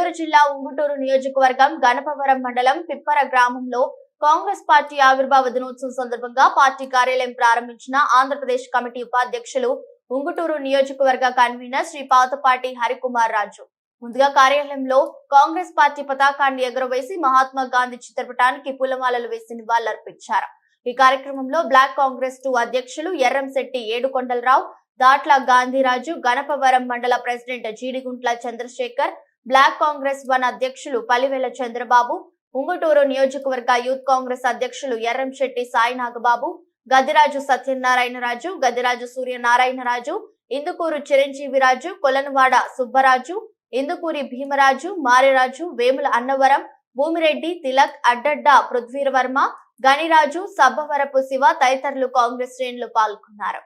ఉంగుటూరు నియోజకవర్గం గణపవరం మండలం పిప్పర గ్రామంలో కాంగ్రెస్ పార్టీ ఆవిర్భావ దినోత్సవం సందర్భంగా పార్టీ కార్యాలయం ప్రారంభించిన ఆంధ్రప్రదేశ్ కమిటీ ఉపాధ్యక్షులు ఉంగుటూరు నియోజకవర్గ కన్వీనర్ శ్రీ పాతపాటి హరికుమార్ రాజు. ముందుగా కార్యాలయంలో కాంగ్రెస్ పార్టీ పతాకాన్ని ఎగురవేసి మహాత్మా గాంధీ చిత్రపటానికి పూలమాలలు వేసి నివాళులర్పించారు. ఈ కార్యక్రమంలో బ్లాక్ కాంగ్రెస్ టూ అధ్యక్షులు ఎర్రంశెట్టి ఏడుకొండలరావు దాట్ల గాంధీరాజు గణపవరం మండల president Jeediguntla Chandrasekhar block Congress one అధ్యక్షులు పలివేల చంద్రబాబు ఉంగుటూరు నియోజకవర్గ యూత్ కాంగ్రెస్ అధ్యక్షులు ఎర్రంశెట్టి సాయి నాగబాబు గదిరాజు సత్యనారాయణరాజు గదిరాజు సూర్యనారాయణరాజు ఇందుకూరు చిరంజీవిరాజు కొలనవాడ సుబ్బరాజు ఇందుకూరి భీమరాజు మారిరాజు వేముల అన్నవరం భూమిరెడ్డి తిలక్ అడ్డడ్డ పృథ్వీవర్మ గణిరాజు సబ్బవరపు శివ తదితరులు కాంగ్రెస్ శ్రేణులు పాల్గొన్నారు.